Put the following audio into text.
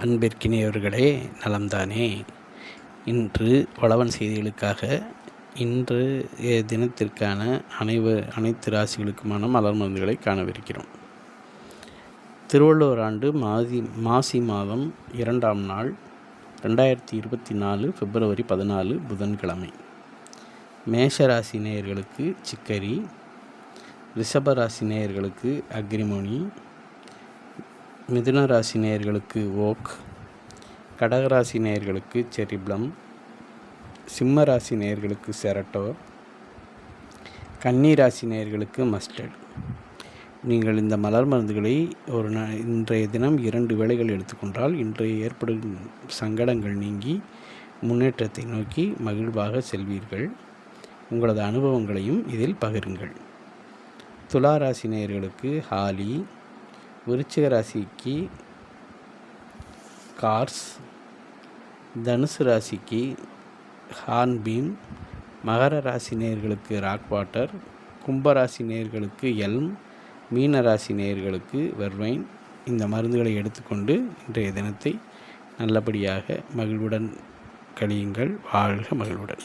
அன்பிற்கினியவர்களே நலம்தானே? இன்று வளவன் செய்திகளுக்காக இன்று தினத்திற்கான அனைவ அனைத்து ராசிகளுக்குமான மலர் மருந்துகளை காணவிருக்கிறோம். திருவள்ளுவர் ஆண்டு மாதி மாசி மாதம் இரண்டாம் நாள் ரெண்டாயிரத்தி இருபத்தி நாலு பிப்ரவரி பதினாலு புதன்கிழமை. மேஷராசி நேயர்களுக்கு சிக்கரி ரிஷபராசி நேயர்களுக்கு அக்ரிமோனி மிதுன ராசி நேயர்களுக்கு ஓக் கடகராசி நேயர்களுக்கு செரிப்ளம் சிம்ம ராசி நேயர்களுக்கு செரட்டோ கன்னி ராசி நேயர்களுக்கு மஸ்டர்ட் நீங்கள் இந்த மலர் மருந்துகளை ஒரு ந இன்றைய தினம் இரண்டு வேளைகள் எடுத்துக்கொண்டால் இன்றைய ஏற்படும் சங்கடங்கள் நீங்கி முன்னேற்றத்தை நோக்கி மகிழ்வாக செல்வீர்கள். உங்களது அனுபவங்களையும் இதில் பகிருங்கள். துலா ராசி நேயர்களுக்கு ஹாலி விருச்சிக ராசிக்கு கார்ஸ் தனுசு ராசிக்கு ஹார்ன்பீம் மகர ராசி நேயர்களுக்கு ராக் வாட்டர் கும்பராசி நேயர்களுக்கு எல்ம் மீன ராசி நேயர்களுக்கு வெர்வைன். இந்த மருந்துகளை எடுத்துக்கொண்டு இன்றைய தினத்தை நல்லபடியாக மகிழ்வுடன் கழியுங்கள். வாழ்க மகிழ்வுடன்.